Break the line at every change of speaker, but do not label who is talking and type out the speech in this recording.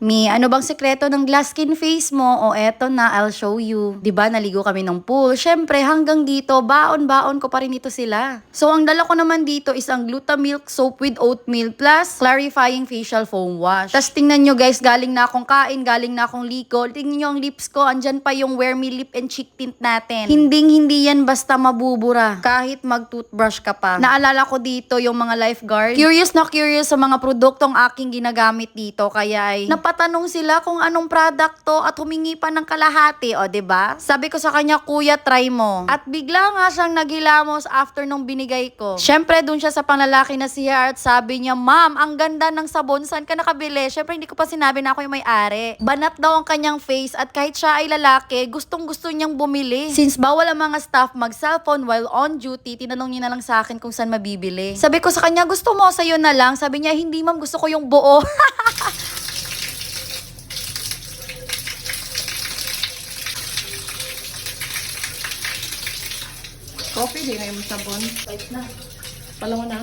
Mi, ano bang sekreto ng glass skin face mo? O eto na, I'll show you. ba naligo kami ng pool. Syempre, hanggang dito, baon-baon ko pa rin ito sila. So, ang dala ko naman dito is ang Glutamilk Soap with Oatmeal plus Clarifying Facial Foam Wash. Tapos tingnan nyo guys, galing na akong kain, galing na akong ligo. Tingnan nyo ang lips ko, andyan pa yung Wear Me Lip and Cheek Tint natin. Hinding-hindi yan basta mabubura. Kahit mag-toothbrush ka pa. Naalala ko dito yung mga lifeguard. Curious na curious sa mga produktong aking ginagamit dito. Kaya ay napatanong sila kung anong product to at humingi pa ng kalahati. O, ba? Sabi ko sa kanya, kuya, try mo. At bigla nga siyang naghilamos after nung binigay ko. Syempre, dun siya sa panglalaki na siya at sabi niya, Ma'am, ang ganda ng sabon. Saan ka nakabili? Syempre, hindi ko pa sinabi na ako yung may-ari. Banat daw ang kanyang face at kahit siya ay lalaki, gustong gusto niyang bumili. Since bawal ang mga staff mag-cellphone while on duty, tinanong niya na lang sa akin kung saan mabibili. Sabi ko sa kanya, gusto mo sa'yo na lang? Sabi niya, hindi ma'am, gusto ko yung buo.
Coffee, di na yung sabon.
Wait na.
Palawa na.